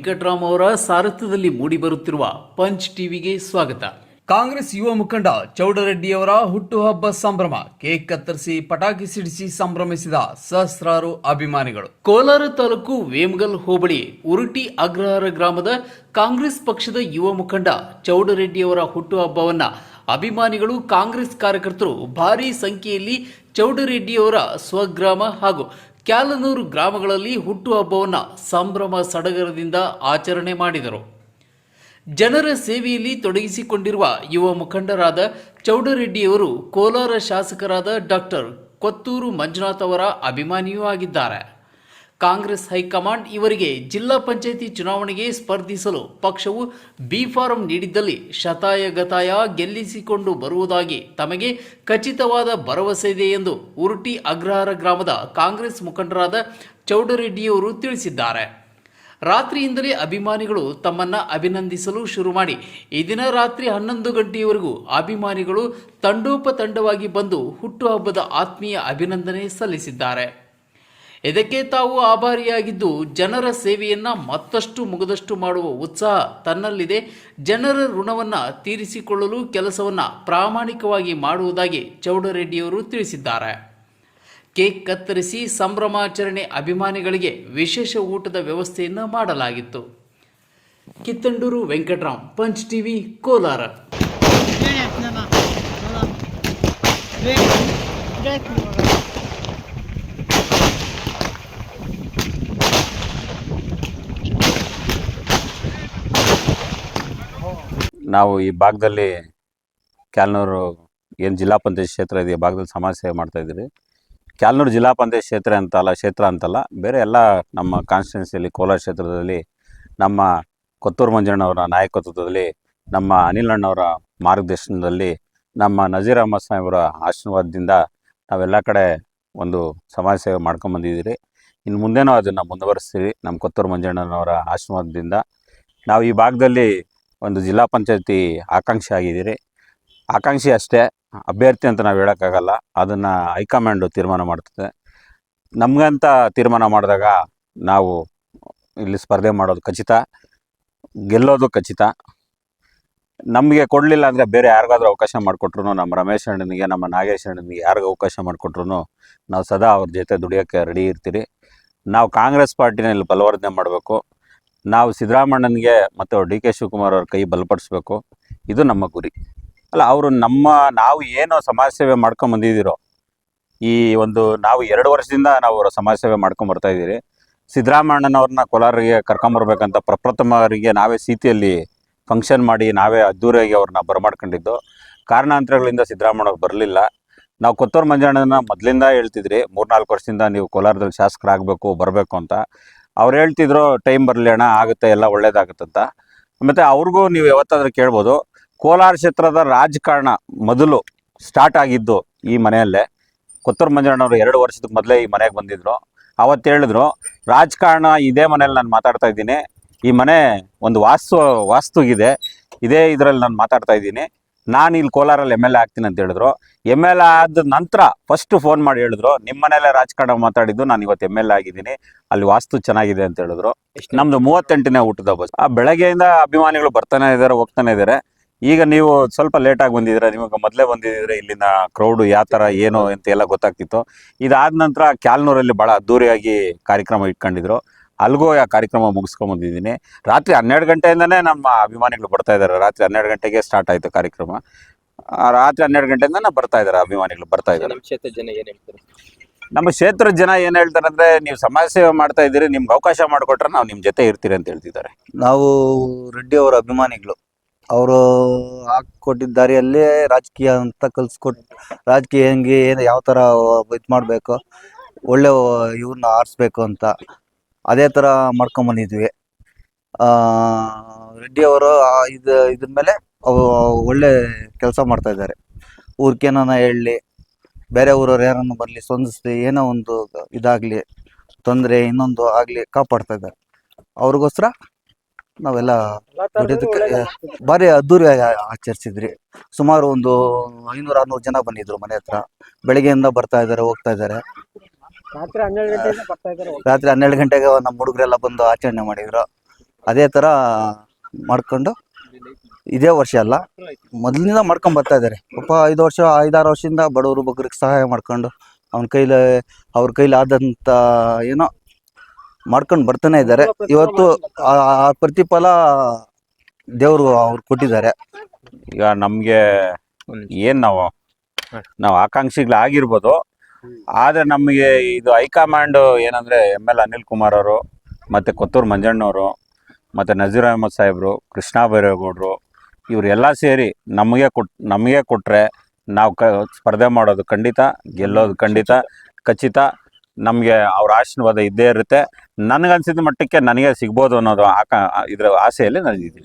ವೆಂಕಟರಾಮ್ ಅವರ ಸಾರಥ್ಯದಲ್ಲಿ ಮೂಡಿಬರುತ್ತಿರುವ ಪಂಚ್ ಟಿವಿಗೆ ಸ್ವಾಗತ. ಕಾಂಗ್ರೆಸ್ ಯುವ ಮುಖಂಡ ಚೌಡರೆಡ್ಡಿಯವರ ಹುಟ್ಟುಹಬ್ಬ ಸಂಭ್ರಮ ಕೇಕ್ ಕತ್ತರಿಸಿ ಪಟಾಕಿ ಸಿಡಿಸಿ ಸಂಭ್ರಮಿಸಿದ ಸಹಸ್ರಾರು ಅಭಿಮಾನಿಗಳು. ಕೋಲಾರ ತಾಲೂಕು ವೇಮಗಲ್ ಹೋಬಳಿ ಉರುಟಿ ಅಗ್ರಹಾರ ಗ್ರಾಮದ ಕಾಂಗ್ರೆಸ್ ಪಕ್ಷದ ಯುವ ಮುಖಂಡ ಚೌಡರೆಡ್ಡಿಯವರ ಹುಟ್ಟುಹಬ್ಬವನ್ನ ಅಭಿಮಾನಿಗಳು ಕಾಂಗ್ರೆಸ್ ಕಾರ್ಯಕರ್ತರು ಭಾರೀ ಸಂಖ್ಯೆಯಲ್ಲಿ ಚೌಡರೆಡ್ಡಿಯವರ ಸ್ವಗ್ರಾಮ ಹಾಗೂ ಕ್ಯಾಲನೂರು ಗ್ರಾಮಗಳಲ್ಲಿ ಹುಟ್ಟುಹಬ್ಬವನ್ನು ಸಂಭ್ರಮ ಸಡಗರದಿಂದ ಆಚರಣೆ ಮಾಡಿದರು. ಜನರ ಸೇವೆಯಲ್ಲಿ ತೊಡಗಿಸಿಕೊಂಡಿರುವ ಯುವ ಮುಖಂಡರಾದ ಚೌಡರೆಡ್ಡಿಯವರು ಕೋಲಾರ ಶಾಸಕರಾದ ಡಾಕ್ಟರ್ ಕೊತ್ತೂರು ಮಂಜುನಾಥ್ ಅವರ ಅಭಿಮಾನಿಯೂ ಆಗಿದ್ದಾರೆ. ಕಾಂಗ್ರೆಸ್ ಹೈಕಮಾಂಡ್ ಇವರಿಗೆ ಜಿಲ್ಲಾ ಪಂಚಾಯಿತಿ ಚುನಾವಣೆಗೆ ಸ್ಪರ್ಧಿಸಲು ಪಕ್ಷವು ಬಿ ಫಾರಂ ನೀಡಿದ್ದಲ್ಲಿ ಶತಾಯ ಗತಾಯ ಗೆಲ್ಲಿಸಿಕೊಂಡು ಬರುವುದಾಗಿ ತಮಗೆ ಖಚಿತವಾದ ಭರವಸೆ ಇದೆ ಎಂದು ಉರುಟಿ ಅಗ್ರಹಾರ ಗ್ರಾಮದ ಕಾಂಗ್ರೆಸ್ ಮುಖಂಡರಾದ ಚೌಡರೆಡ್ಡಿಯವರು ತಿಳಿಸಿದ್ದಾರೆ. ರಾತ್ರಿಯಿಂದಲೇ ಅಭಿಮಾನಿಗಳು ತಮ್ಮನ್ನ ಅಭಿನಂದಿಸಲು ಶುರು ಮಾಡಿ, ಈ ದಿನ ರಾತ್ರಿ ಹನ್ನೊಂದು ಗಂಟೆಯವರೆಗೂ ಅಭಿಮಾನಿಗಳು ತಂಡೋಪತಂಡವಾಗಿ ಬಂದು ಹುಟ್ಟುಹಬ್ಬದ ಆತ್ಮೀಯ ಅಭಿನಂದನೆ ಸಲ್ಲಿಸಿದ್ದಾರೆ. ಇದಕ್ಕೆ ತಾವು ಆಭಾರಿಯಾಗಿದ್ದು ಜನರ ಸೇವೆಯನ್ನ ಮತ್ತಷ್ಟು ಮುಗದಷ್ಟು ಮಾಡುವ ಉತ್ಸಾಹ ತನ್ನಲ್ಲಿದೆ ಜನರ ಋಣವನ್ನ ತೀರಿಸಿಕೊಳ್ಳಲು ಕೆಲಸವನ್ನ ಪ್ರಾಮಾಣಿಕವಾಗಿ ಮಾಡುವುದಾಗಿ ಚೌಡರೆಡ್ಡಿಯವರು ತಿಳಿಸಿದ್ದಾರೆ ಕೇಕ್ ಕತ್ತರಿಸಿ ಸಂಭ್ರಮಾಚರಣೆ ಅಭಿಮಾನಿಗಳಿಗೆ ವಿಶೇಷ ಊಟದ ವ್ಯವಸ್ಥೆಯನ್ನು ಮಾಡಲಾಗಿತ್ತು ಕಿತ್ತಂಡೂರು ವೆಂಕಟರಾಮ್ ಪಂಚ್ ಟಿವಿ ಕೋಲಾರ ನಾವು ಈ ಭಾಗದಲ್ಲಿ ಕ್ಯಾಲ್ನೂರು ಏನು ಜಿಲ್ಲಾ ಪಂಚಾಯತ್ ಕ್ಷೇತ್ರ ಇದೆ, ಈ ಭಾಗದಲ್ಲಿ ಸಮಾಜ ಸೇವೆ ಮಾಡ್ತಾ ಇದ್ದೀರಿ ಕ್ಯಾಲ್ನೂರು ಜಿಲ್ಲಾ ಪಂಚಾಯತ್ ಕ್ಷೇತ್ರ ಅಂತಲ್ಲ ಕ್ಷೇತ್ರ ಅಂತಲ್ಲ, ಬೇರೆ ಎಲ್ಲ ನಮ್ಮ ಕಾನ್ಸ್ಟಿಟ್ಯೂನ್ಸಿಯಲ್ಲಿ ಕೋಲಾರ ಕ್ಷೇತ್ರದಲ್ಲಿ, ನಮ್ಮ ಕೊತ್ತೂರು ಮಂಜಣ್ಣವರ ನಾಯಕತ್ವದಲ್ಲಿ, ನಮ್ಮ ಅನಿಲ್ ಅಣ್ಣವರ ಮಾರ್ಗದರ್ಶನದಲ್ಲಿ, ನಮ್ಮ ನಜೀರ್ ಅಹಮದ್ ಸಾಹೇಬರ ಆಶೀರ್ವಾದದಿಂದ ನಾವೆಲ್ಲ ಕಡೆ ಒಂದು ಸಮಾಜ ಸೇವೆ ಮಾಡ್ಕೊಂಬಂದಿದ್ದೀರಿ ಇನ್ನು ಮುಂದೆನೂ ಅದನ್ನು ಮುಂದುವರಿಸ್ತೀವಿ, ನಮ್ಮ ಕೊತ್ತೂರು ಮಂಜಣ್ಣನವರ ಆಶೀರ್ವಾದದಿಂದ. ನಾವು ಈ ಭಾಗದಲ್ಲಿ ಒಂದು ಜಿಲ್ಲಾ ಪಂಚಾಯತಿ ಆಕಾಂಕ್ಷಿ ಆಗಿದ್ದೀರಿ. ಆಕಾಂಕ್ಷಿ ಅಷ್ಟೇ, ಅಭ್ಯರ್ಥಿ ಅಂತ ನಾವು ಹೇಳೋಕ್ಕಾಗಲ್ಲ. ಅದನ್ನು ಹೈಕಮಾಂಡು ತೀರ್ಮಾನ ಮಾಡ್ತದೆ. ನಮಗಂತ ತೀರ್ಮಾನ ಮಾಡಿದಾಗ ನಾವು ಇಲ್ಲಿ ಸ್ಪರ್ಧೆ ಮಾಡೋದು ಖಚಿತ, ಗೆಲ್ಲೋದು ಖಚಿತ. ನಮಗೆ ಕೊಡಲಿಲ್ಲ ಅಂದರೆ ಬೇರೆ ಯಾರಿಗಾದ್ರೂ ಅವಕಾಶ ಮಾಡಿಕೊಟ್ರು ನಮ್ಮ ರಮೇಶ್ ಅಣ್ಣನಿಗೆ, ನಮ್ಮ ನಾಗೇಶ್ ಅಣ್ಣನಿಗೆ ಯಾರಿಗೂ ಅವಕಾಶ ಮಾಡಿಕೊಟ್ರು ನಾವು ಸದಾ ಅವ್ರ ಜೊತೆ ದುಡಿಯೋಕ್ಕೆ ರೆಡಿ ಇರ್ತೀರಿ. ನಾವು ಕಾಂಗ್ರೆಸ್ ಪಾರ್ಟಿನಲ್ಲಿ ಬಲವರ್ಧನೆ ಮಾಡಬೇಕು. ನಾವು ಸಿದ್ದರಾಮಣ್ಣನಿಗೆ ಮತ್ತು ಡಿ ಕೆ ಶಿವಕುಮಾರ್ ಅವ್ರ ಕೈ ಬಲಪಡಿಸ್ಬೇಕು. ಇದು ನಮ್ಮ ಗುರಿ. ಅಲ್ಲ, ಅವರು ನಮ್ಮ, ನಾವು ಏನು ಸಮಾಜ ಸೇವೆ ಮಾಡ್ಕೊಂಡು ಬಂದಿದ್ದೀರೋ, ಈ ಒಂದು ನಾವು ಎರಡು ವರ್ಷದಿಂದ ನಾವು ಅವರ ಸಮಾಜ ಸೇವೆ ಮಾಡ್ಕೊಂಡು ಬರ್ತಾ ಇದ್ದೀರಿ. ಸಿದ್ದರಾಮಣ್ಣನವ್ರನ್ನ ಕೋಲಾರಿಗೆ ಕರ್ಕೊಂಬರ್ಬೇಕಂತ ಪ್ರಪ್ರಥಮರಿಗೆ ನಾವೇ ಸೀತಿಯಲ್ಲಿ ಫಂಕ್ಷನ್ ಮಾಡಿ ನಾವೇ ಅದ್ದೂರಿಯಾಗಿ ಅವ್ರನ್ನ ಬರಮಾಡ್ಕೊಂಡಿದ್ದು. ಕಾರಣಾಂತರಗಳಿಂದ ಸಿದ್ದರಾಮಣ್ಣವ್ರು ಬರಲಿಲ್ಲ. ನಾವು ಕೊತ್ತೂರು ಮಂಜಣ್ಣನ ಮೊದಲಿಂದ ಹೇಳ್ತಿದ್ರಿ, ಮೂರ್ನಾಲ್ಕು ವರ್ಷದಿಂದ ನೀವು ಕೋಲಾರದಲ್ಲಿ ಶಾಸಕರಾಗಬೇಕು, ಬರಬೇಕು ಅಂತ. ಅವ್ರು ಹೇಳ್ತಿದ್ರು ಟೈಮ್ ಬರಲಿ ಅಣ್ಣ, ಆಗುತ್ತೆ, ಎಲ್ಲ ಒಳ್ಳೇದಾಗುತ್ತಂತ. ಮತ್ತು ಅವ್ರಿಗೂ ನೀವು ಯಾವತ್ತಾದ್ರೂ ಕೇಳ್ಬೋದು, ಕೋಲಾರ ಕ್ಷೇತ್ರದ ರಾಜಕಾರಣ ಮೊದಲು ಸ್ಟಾರ್ಟ್ ಆಗಿದ್ದು ಈ ಮನೆಯಲ್ಲೇ. ಕೊತ್ತೂರು ಮಂಜಣ್ಣವರು ಎರಡು ವರ್ಷದ ಮೊದಲೇ ಈ ಮನೆಗೆ ಬಂದಿದ್ರು. ಅವತ್ತು ಹೇಳಿದ್ರು, ರಾಜಕಾರಣ ಇದೇ ಮನೇಲಿ ನಾನು ಮಾತಾಡ್ತಾ ಇದ್ದೀನಿ. ಈ ಮನೆ ಒಂದು ವಾಸ್ತು ವಾಸ್ತುಗಿದೆ ಇದೇ ಇದರಲ್ಲಿ ನಾನು ಮಾತಾಡ್ತಾ ಇದ್ದೀನಿ. ನಾನು ಇಲ್ಲಿ ಕೋಲಾರಲ್ಲಿ ಎಂ ಎಲ್ ಎ ಆಗ್ತೀನಿ ಅಂತ ಹೇಳಿದ್ರು. ಎಂ ಎಲ್ ಎ ಆದ ನಂತರ ಫಸ್ಟ್ ಫೋನ್ ಮಾಡಿ ಹೇಳಿದ್ರು. ನಿಮ್ಮ ಮನೆಯಲ್ಲೇ ರಾಜಕಾರಣ ಮಾತಾಡಿದ್ದು ನಾನು ಇವತ್ತು ಎಂ ಎಲ್ ಎ ಆಗಿದ್ದೀನಿ. ಅಲ್ಲಿ ವಾಸ್ತು ಚೆನ್ನಾಗಿದೆ ಅಂತ ಹೇಳಿದ್ರು. ನಮ್ದು ಮೂವತ್ತೆಂಟನೇ ಊಟದ ಬಸ್. ಆ ಬೆಳಗ್ಗೆಯಿಂದ ಅಭಿಮಾನಿಗಳು ಬರ್ತಾನೆ ಇದ್ದಾರೆ, ಹೋಗ್ತಾನೆ ಇದ್ದಾರೆ. ಈಗ ನೀವು ಸ್ವಲ್ಪ ಲೇಟಾಗಿ ಬಂದಿದ್ರೆ ನಿಮಗೆ ಮೊದಲೇ ಬಂದಿದ್ದೀರಾ? ಇಲ್ಲಿನ ಕ್ರೌಡು ಯಾವ ಥರ ಏನು ಅಂತ ಎಲ್ಲ ಗೊತ್ತಾಗ್ತಿತ್ತು. ಇದಾದ ನಂತರ ಕ್ಯಾಲ್ನೂರಲ್ಲಿ ಭಾಳ ಅದ್ದೂರಿಯಾಗಿ ಕಾರ್ಯಕ್ರಮ ಇಟ್ಕೊಂಡಿದ್ರು. ಅಲ್ಗೂ ಆ ಕಾರ್ಯಕ್ರಮ ಮುಗಿಸ್ಕೊಂಡ್ ಬಂದಿದ್ದೀನಿ ರಾತ್ರಿ ಹನ್ನೆರಡು ಗಂಟೆಯಿಂದನೇ ನಮ್ಮ ಅಭಿಮಾನಿಗಳು ಬರ್ತಾ ಇದ್ದಾರೆ. ರಾತ್ರಿ ಹನ್ನೆರಡು ಗಂಟೆಗೆ ಸ್ಟಾರ್ಟ್ ಆಯಿತು ಕಾರ್ಯಕ್ರಮ. ಆ, ರಾತ್ರಿ ಹನ್ನೆರಡು ಗಂಟೆಯಿಂದ ಬರ್ತಾ ಇದ್ದಾರೆ ಅಭಿಮಾನಿಗಳು ಬರ್ತಾ ಇದ್ದಾರೆ. ನಮ್ಮ ಕ್ಷೇತ್ರದ ಜನ ಏನು ಹೇಳ್ತಾರೆ? ನಮ್ಮ ಕ್ಷೇತ್ರದ ಜನ ಏನು ಹೇಳ್ತಾರೆ ಅಂದರೆ ನೀವು ಸಮಾಜ ಸೇವೆ ಮಾಡ್ತಾ ಇದ್ದೀರಿ ನಿಮ್ಗೆ ಅವಕಾಶ ಮಾಡಿಕೊಟ್ರೆ ನಾವು ನಿಮ್ಮ ಜೊತೆ ಇರ್ತೀರಿ ಅಂತ ಹೇಳ್ತಿದ್ದಾರೆ. ನಾವು ರೆಡ್ಡಿ ಅವರ ಅಭಿಮಾನಿಗಳು. ಅವರು ಹಾಕ್ಕೊಟ್ಟಿದ್ದ ದಾರಿಯಲ್ಲಿ ರಾಜಕೀಯ ಅಂತ ಕಲಿಸ್ಕೊಟ್ ರಾಜಕೀಯ ಹೆಂಗೆ ಏನು ಯಾವ ಥರ ಇದು ಮಾಡಬೇಕು ಒಳ್ಳೆ ಇವ್ರನ್ನ ಆರಿಸ್ಬೇಕು ಅಂತ. ಅದೇ ಥರ ಮಾಡ್ಕೊಂಬಂದಿದ್ವಿ ರೆಡ್ಡಿ ಅವರು ಇದು, ಇದ್ರ ಮೇಲೆ ಒಳ್ಳೆ ಕೆಲಸ ಮಾಡ್ತಾ ಇದ್ದಾರೆ. ಊರ್ಕೇನ ಹೇಳಲಿ ಬೇರೆ ಊರವ್ರು ಯಾರನ್ನು ಬರಲಿ, ಸ್ಪಂದಿಸ್ಲಿ, ಏನೋ ಒಂದು ಇದಾಗಲಿ, ತೊಂದರೆ ಇನ್ನೊಂದು ಆಗಲಿ ಕಾಪಾಡ್ತಾ ಇದ್ದಾರೆ. ಅವ್ರಿಗೋಸ್ಕರ ನಾವೆಲ್ಲ ಭಾರಿ ಅದ್ದೂರಿಯಾಗಿ ಆ- ಆಚರಿಸಿದ್ರಿ. ಸುಮಾರು ಒಂದು ಐನೂರು ಆರ್ನೂರು ಜನ ಬಂದಿದ್ರು ಮನೆ ಹತ್ರ. ಬೆಳಗ್ಗೆಯಿಂದ ಬರ್ತಾ ಇದ್ದಾರೆ, ಹೋಗ್ತಾ ಇದ್ದಾರೆ. ರಾತ್ರಿ ಹನ್ನೆರಡು ಗಂಟೆಯಿಂದ ಬರ್ತಾ ಇದ್ದಾರೆ. ರಾತ್ರಿ ಹನ್ನೆರಡು ಗಂಟೆಗೆ ನಮ್ಮ ಹುಡುಗರೆಲ್ಲ ಬಂದು ಆಚರಣೆ ಮಾಡಿದ್ರು. ಅದೇ ತರ ಮಾಡ್ಕೊಂಡು ಇದೇ ವರ್ಷ ಅಲ್ಲ ಮೊದಲಿನಿಂದ ಮಾಡ್ಕೊಂಡು ಬರ್ತಾ ಇದ್ದಾರೆ. ಪಾಪ ಐದು ವರ್ಷ ಐದಾರು ವರ್ಷದಿಂದ ಬಡವರು ಬಗ್ಗರಿಗೆ ಸಹಾಯ ಮಾಡ್ಕೊಂಡು ಅವನ ಕೈಲಿ ಅವ್ರ ಕೈಲಿ ಆದಂತ ಏನೋ ಮಾಡ್ಕೊಂಡು ಬರ್ತಾನೆ ಇದ್ದಾರೆ. ಇವತ್ತು ಆ ಆ ಪ್ರತಿಫಲ ದೇವರು ಅವ್ರು ಕೊಟ್ಟಿದ್ದಾರೆ. ಈಗ ನಮಗೆ ಏನು ನಾವು ನಾವು ಆಕಾಂಕ್ಷಿಗಳಾಗಿರ್ಬೋದು ಆದರೆ ನಮಗೆ ಇದು ಹೈಕಮಾಂಡ್ ಏನಂದ್ರೆ ಎಂ ಎಲ್ ಅನಿಲ್ ಕುಮಾರ್ ಅವರು, ಮತ್ತೆ ಕೊತ್ತೂರು ಮಂಜಣ್ಣವರು ಮತ್ತೆ ನಜೀರ್ ಅಹಮದ್ ಸಾಹೇಬ್ರು, ಕೃಷ್ಣ ಬೈರೇಗೌಡರು ಇವರೆಲ್ಲ ಸೇರಿ ನಮಗೆ ಕೊಟ್, ನಮಗೆ ಕೊಟ್ಟರೆ ನಾವು ಕ, ಸ್ಪರ್ಧೆ ಮಾಡೋದು ಖಂಡಿತ, ಗೆಲ್ಲೋದು ಖಂಡಿತ, ಖಚಿತ. ನಮಗೆ ಅವ್ರ ಆಶೀರ್ವಾದ ಇದ್ದೇ ಇರುತ್ತೆ. ನನಗನ್ಸಿದ ಮಟ್ಟಕ್ಕೆ ನನಗೆ ಸಿಗ್ಬೋದು ಅನ್ನೋದು ಆಕ ಇದರ ಆಸೆಯಲ್ಲಿ ನಾನು ಇದ್ದೀನಿ.